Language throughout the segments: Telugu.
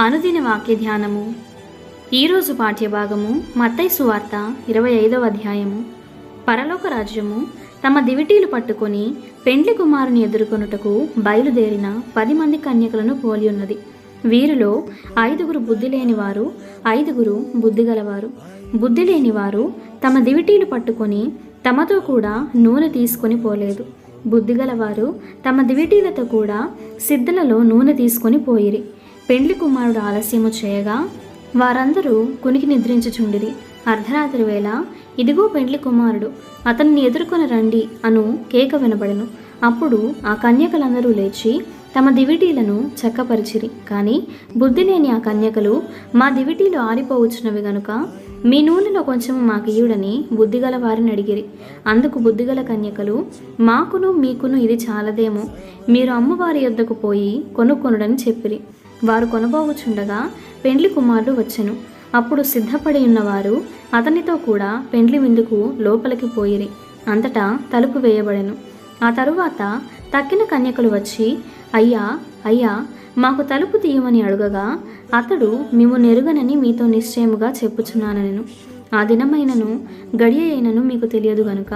అనుదిన వాక్య ధ్యానము. ఈరోజు పాఠ్యభాగము మత్తై సువార్త ఇరవై ఐదవ అధ్యాయము. పరలోక రాజ్యము తమ దివిటీలు పట్టుకొని పెండ్లి కుమారుని ఎదుర్కొనుటకు బయలుదేరిన పది మంది కన్యకలను పోలి ఉన్నది. వీరిలో ఐదుగురు బుద్ధి లేనివారు ఐదుగురు బుద్ధి గలవారు బుద్ధి లేనివారు తమ దివిటీలు పట్టుకొని తమతో కూడా నూనె తీసుకొని పోలేదు. బుద్ధిగలవారు తమ దివిటీలతో కూడా సిద్ధలలో నూనె తీసుకొని పోయిరి. పెండ్లి కుమారుడు ఆలస్యము చేయగా వారందరూ కునికి నిద్రించుచుండిరి. అర్ధరాత్రి వేళ ఇదిగో పెండ్లి కుమారుడు అతన్ని ఎదుర్కొని రండి అను కేక వినబడెను. అప్పుడు ఆ కన్యకలందరూ లేచి తమ దివిటీలను చక్కపరిచిరి. కానీ బుద్ధి లేని ఆ కన్యకలు మా దివిటీలు ఆరిపోవచ్చినవి గనుక మీ నూనెలో కొంచెం మాకు ఇయుడని బుద్ధిగల వారిని అడిగిరి. అందుకు బుద్ధిగల కన్యకలు మాకును మీకును ఇది చాలదేమో. మీరు అమ్మవారి యొద్దకు పోయి కొనుక్కొనుడని చెప్పిరి. వారు కొనబోవుచుండగా పెండ్లి కుమారుడు వచ్చెను. అప్పుడు సిద్ధపడి ఉన్నవారు అతనితో కూడా పెండ్లి విందుకు లోపలికి పోయిరి. అంతటా తలుపు వేయబడెను. ఆ తరువాత తక్కిన కన్యకలు వచ్చి అయ్యా అయ్యా మాకు తలుపు తీయమని అడుగగా అతడు మేము నెరుగనని మీతో నిశ్చయముగా చెప్పుచున్నానెను ఆ దినమైనను గడియ అయినను మీకు తెలియదు గనుక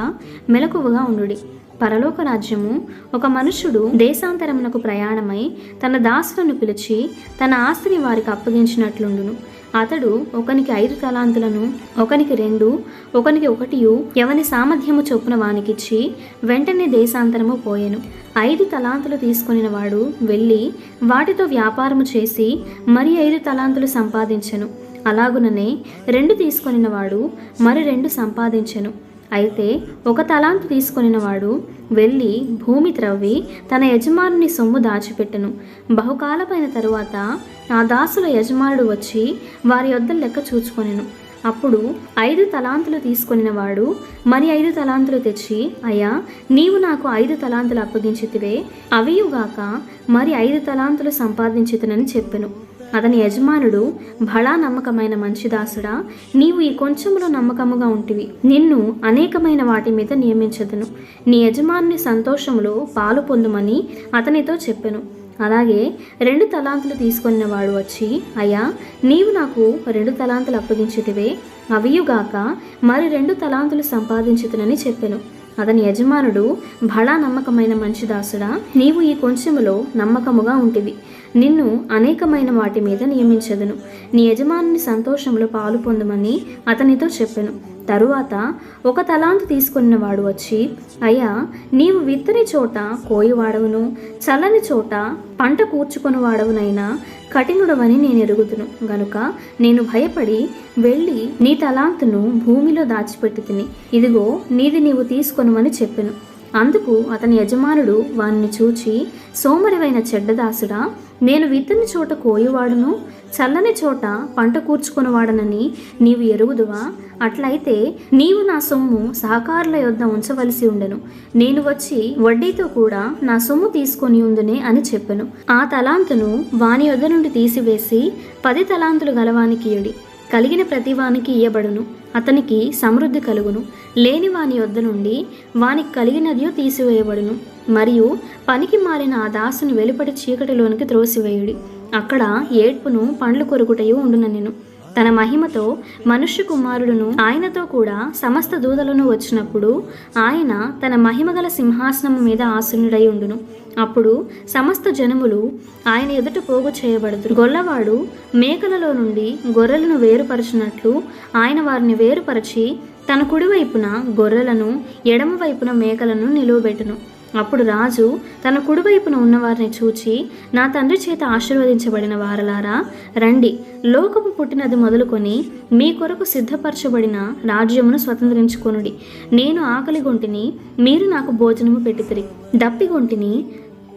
మెలకువగా ఉండుడి. పరలోక రాజ్యము ఒక మనుషుడు దేశాంతరమునకు ప్రయాణమై తన దాసులను పిలిచి తన ఆస్తిని వారికి అప్పగించినట్లుండును. అతడు ఒకనికి ఐదు తలాంతులను ఒకనికి రెండు ఒకనికి ఒకటియు ఎవని సామర్థ్యము చొప్పున వానికిచ్చి వెంటనే దేశాంతరము పోయెను. ఐదు తలాంతులు తీసుకుని వాడు వెళ్ళి వాటితో వ్యాపారము చేసి మరి ఐదు తలాంతులు సంపాదించెను. అలాగుననే రెండు తీసుకొనిన వాడు మరి రెండు సంపాదించెను. అయితే ఒక తలాంతు తీసుకొనినవాడు వెళ్ళి భూమి త్రవ్వి తన యజమానుని సొమ్ము దాచిపెట్టెను. బహుకాలమైన తరువాత ఆ దాసుల యజమానుడు వచ్చి వారి యొద్ద లెక్క చూచుకొనెను. అప్పుడు ఐదు తలాంతులు తీసుకొనినవాడు మరి ఐదు తలాంతులు తెచ్చి అయ్యా నీవు నాకు ఐదు తలాంతులు అప్పగించితివే అవియుగాక మరి ఐదు తలాంతులు సంపాదించితునని చెప్పెను. అతని యజమానుడు భళా నమ్మకమైన మంచిదాసుడా నీవు ఈ కొంచెంలో నమ్మకముగా ఉంటివి. నిన్ను అనేకమైన వాటి మీద నియమించదును. నీ యజమానుని సంతోషములో పాలు పొందుమని అతనితో చెప్పెను. అలాగే రెండు తలాంతులు తీసుకున్న వాడు వచ్చి అయ్యా నీవు నాకు రెండు తలాంతులు అప్పగించితివే అవియుగాక మరి రెండు తలాంతులు సంపాదించుతునని చెప్పెను. అతని యజమానుడు భళా నమ్మకమైన మంచి దాసుడా నీవు ఈ కొంచెములో నమ్మకముగా ఉంటివి. నిన్ను అనేకమైన వాటి మీద నియమించదును. నీ యజమానుని సంతోషంలో పాలు పొందమని అతనితో చెప్పెను. తరువాత ఒక తలాంతు తీసుకున్న వాడు వచ్చి అయ్యా నీవు విత్తని చోట కోయివాడవును చల్లని చోట పంట కూర్చుకొని వాడవునైనా? కఠినుడవని నేను ఎరుగుతును గనుక నేను భయపడి వెళ్ళి నీ తలాంతును భూమిలో దాచిపెట్టి తిని ఇదిగో నీది నీవు తీసుకొనుమని చెప్పెను. అందుకు అతని యజమానుడు వానిని చూచి సోమరివైన చెడ్డదాసుడా నేను విత్తని చోట కోయువాడును చల్లని చోట పంట కూర్చుకొనివాడనని నీవు ఎరుగుదువా? అట్లయితే నీవు నా సొమ్ము సహకారుల యొద్ద ఉంచవలసి ఉండెను. నేను వచ్చి వడ్డీతో కూడా నా సొమ్ము తీసుకొని ఉందునే అని చెప్పెను. ఆ తలాంతును వాని యొద్ద నుండి తీసివేసి పది తలాంతులు గలవానికి ఇడి కలిగిన ప్రతివానికి ఇయ్యబడును. అతనికి సమృద్ధి కలుగును. లేని వాని యొద్ద నుండి వానికి కలిగినదియో తీసివేయబడును. మరియు పనికి మారిన ఆ దాసుని వెలుపటి చీకటిలోనికి త్రోసివేయుడి. అక్కడ ఏడ్పును పండ్లు కొరుకుటయు ఉండున నేను తన మహిమతో మనుష్య కుమారుడును ఆయనతో కూడా సమస్త దూతలను వచ్చినప్పుడు ఆయన తన మహిమగల సింహాసనము మీద ఆసనుడై ఉండును. అప్పుడు సమస్త జనములు ఆయన ఎదుట పోగు చేయబడదు గొల్లవాడు మేకలలో నుండి గొర్రెలను వేరుపరచినట్లు ఆయన వారిని వేరుపరచి తన కుడివైపున గొర్రెలను ఎడమవైపున మేకలను నిలువబెట్టును. అప్పుడు రాజు తన కుడివైపున ఉన్నవారిని చూచి నా తండ్రి చేత ఆశీర్వదించబడిన వారలారా రండి లోకము పుట్టినది మొదలుకొని మీ కొరకు సిద్ధపరచబడిన రాజ్యమును స్వతంత్రించుకొనుడి. నేను ఆకలిగొంటిని మీరు నాకు భోజనము పెట్టితిరి. దప్పిగొంటిని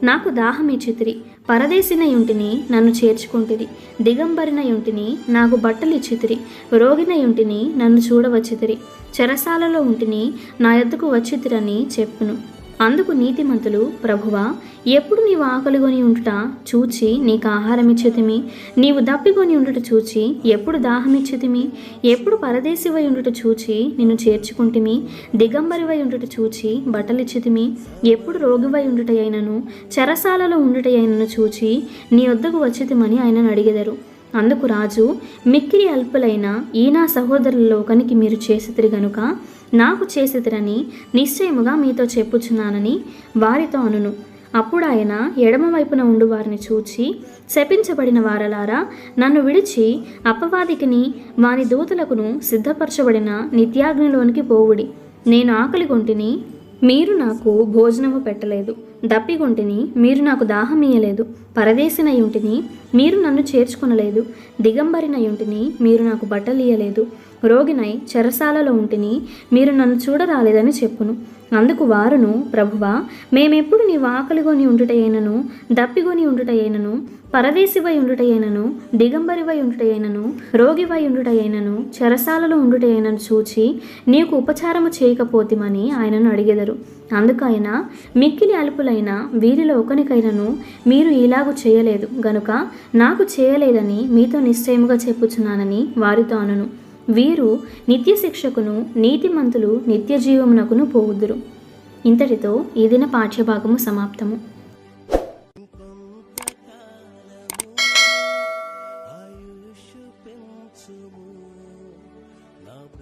నాకు దాహం ఇచ్చితిరి. పరదేశిన యుంటిని నన్ను చేర్చుకుంటిరి. దిగంబరిన యుంటిని నాకు బట్టలు ఇచ్చితిరి. రోగిన యుంటిని నన్ను చూడవచ్చితిరి. చెరసాలలో ఉంటిని నా యొద్దకు వచ్చితిరని చెప్పును. అందుకు నీతిమంతులు ప్రభువా ఎప్పుడు నీవు ఆకలిగొని ఉండుట చూచి నీకు ఆహారం ఇచ్చేతిమి నీవు దప్పికొని ఉండుట చూచి ఎప్పుడు దాహం ఇచ్చేతిమి ఎప్పుడు పరదేశివై ఉండుట చూచి నిన్ను చేర్చుకుంటుమి? దిగంబరివై ఉండుట చూచి బట్టలిచ్చితిమి? ఎప్పుడు రోగివై ఉండుట అయినను చెరసాలలో ఉండుట అయినను చూచి నీ వద్దకు వచ్చితిమని ఆయనను అడిగెదరు. అందుకు రాజు మిక్కిరి అల్పులైన ఈనా సహోదరుల లోకానికి మీరు చేసితిరి గనుక నాకు చేసితిరని నిశ్చయముగా మీతో చెప్పుచున్నానని వారితో అనును. అప్పుడు ఆయన ఎడమవైపున ఉండు వారిని చూచి శపించబడిన వారలారా నన్ను విడిచి అపవాదికిని వాని దూతలకును సిద్ధపరచబడిన నిత్యాగ్నిలోనికి పోవుడి. నేను ఆకలి కొంటిని మీరు నాకు భోజనము పెట్టలేదు. దప్పిగుంటిని మీరు నాకు దాహమీయలేదు పరదేశినై ఉంటిని మీరు నన్ను చేర్చుకొనలేదు. దిగంబరిన ఉంటిని మీరు నాకు బట్టలియలేదు రోగినై చెరసాలలో ఉంటిని మీరు నన్ను చూడరాలేదని చెప్పును. అందుకు వారును ప్రభువా మేమెప్పుడు నీ ఆకలిగొని ఉండుటయేనను దప్పిగొని ఉండుటయేనను పరదేశివై ఉండుటయేనను దిగంబరివై ఉండుటయేనను రోగివై ఉండుటయేనను చెరసాలలో ఉండుటయేనను చూచి నీకు ఉపచారము చేయకపోతిమని ఆయనను అడిగెదరు. అందుకు ఆయన మిక్కిలి అలుపులైన వీరిలో ఒకనికైనను మీరు ఇలాగు చేయలేదు గనుక నాకు చేయలేదని మీతో నిశ్చయముగా చెప్పుచున్నానని వారితో అనును. వీరు నిత్య శిక్షకును నీతిమంతులు నిత్య జీవమునకును పోవుదురు. ఇంతటితో ఈ దిన పాఠ్యభాగము సమాప్తము.